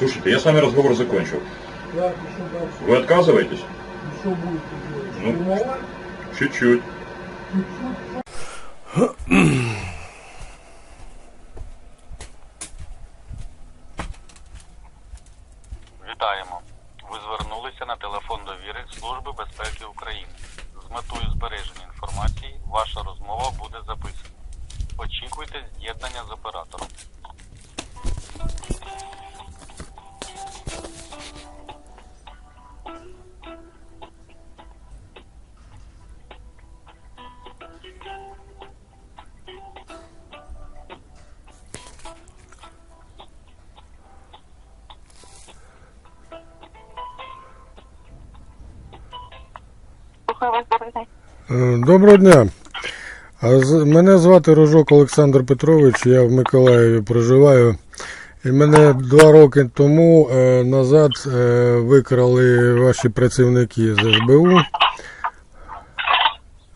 Слушайте, я с вами разговор закончил. Вы отказываетесь? Ну. Чуть-чуть? Вітаємо. Ви звернулися на телефон довіри Служби безпеки України. З метою збереження інформації ваша розмова буде записана. Очікуйте з'єднання з оператором. Слухаю вас, добрий день. Е, Доброго дня. Мене звати Рожок Олександр Петрович, я в Миколаєві проживаю. І мене два роки тому е, назад е, викрали ваші працівники з СБУ.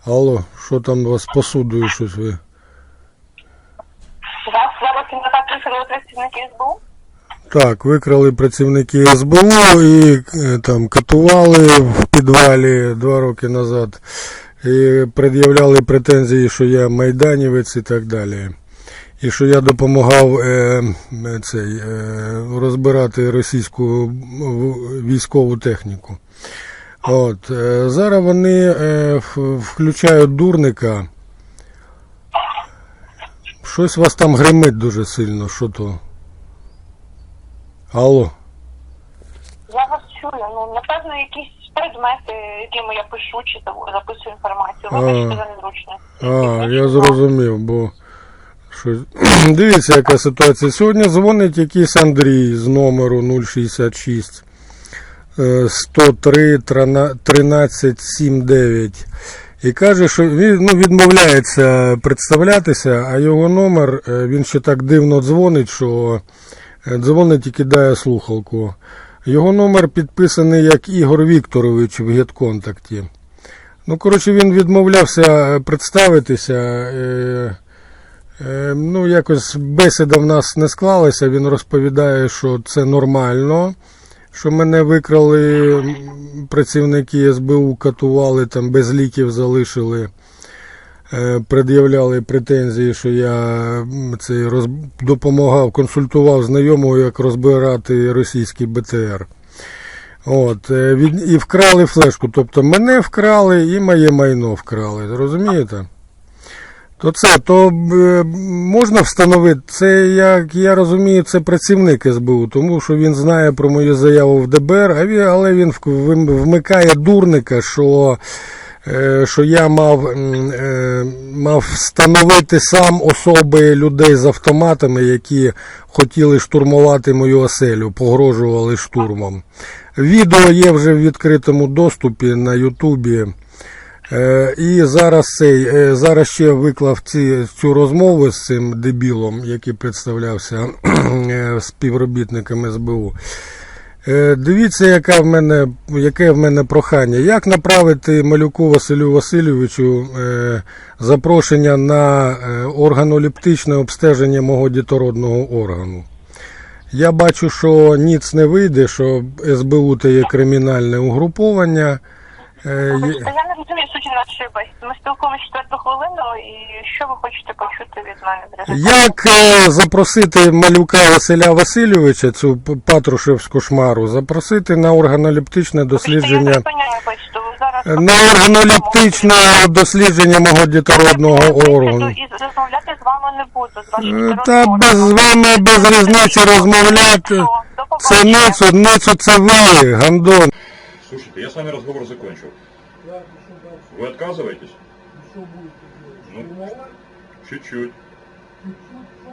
Алло, що там у вас з посудою щось ви? Вас зараз назад прийшли працівники СБУ? Так, викрали працівники СБУ і е, там катували в підвалі два роки назад. І пред'являли претензії, що я майданівець і так далі. І що я допомагав е, е, цей, е, розбирати російську військову техніку. От, е, зараз вони е, включають дурника. Щось вас там гримить дуже сильно, що то. Алло. Я вас чую. Ну, напевно, якісь предмети, якими я пишу чи зап- записую інформацію. Вибачте за незручно. А, я зрозумів, бо щось. Дивіться, яка ситуація. Сьогодні дзвонить якийсь Андрій з номеру 066 е, 103 13 79 і каже, що він ну, відмовляється представлятися, а його номер е, він ще так дивно дзвонить, що дзвонить і кидає слухалку. Його номер підписаний як Ігор Вікторович в гетконтакті. Ну, коротше, він відмовлявся е, представитися. Е, е, ну, якось бесіда в нас не склалася. Він розповідає, що це нормально, що мене викрали працівники СБУ, катували, там без ліків залишили. Е, Пред'являли претензії, що я цей роз... допомагав, консультував знайомого, як розбирати російський БТР. От, е, від, і вкрали флешку. Тобто мене вкрали і моє майно вкрали. Розумієте? То це, то е, можна встановити, це, як я розумію, це працівник СБУ, тому що він знає про мою заяву в ДБР, але він вмикає дурника, що, що я мав, е, мав встановити сам особи людей з автоматами, які хотіли штурмувати мою оселю, погрожували штурмом. Відео є вже в відкритому доступі на Ютубі. Е, і зараз цей, е, зараз ще виклав ці, цю розмову з цим дебілом, який представлявся е, співробітником СБУ. Е, Дивіться, яка в мене, яке в мене прохання. Як направити малюку Василю Васильовичу е, запрошення на е, органолептичне обстеження мого дітородного органу? Я бачу, що ніц не вийде, що СБУ це є кримінальне угруповання. Я не розумію суті нашої бесіди. Ми спілкуємося четверту хвилину, і що ви хочете почути від мене? Як е, запросити малюка Василя Васильовича, цю патрушевську шмару, запросити на органолептичне Я не дослідження. Ви на органолептичне дослідження мого дітородного органу. І розмовляти з вами не буду. З Е, Та без з вами без різниці розмовляти. Це ницо, ницо це ви, гандон. Слушайте, я с вами разговор закончил. Так, и что будет. Ну. Чуть-чуть?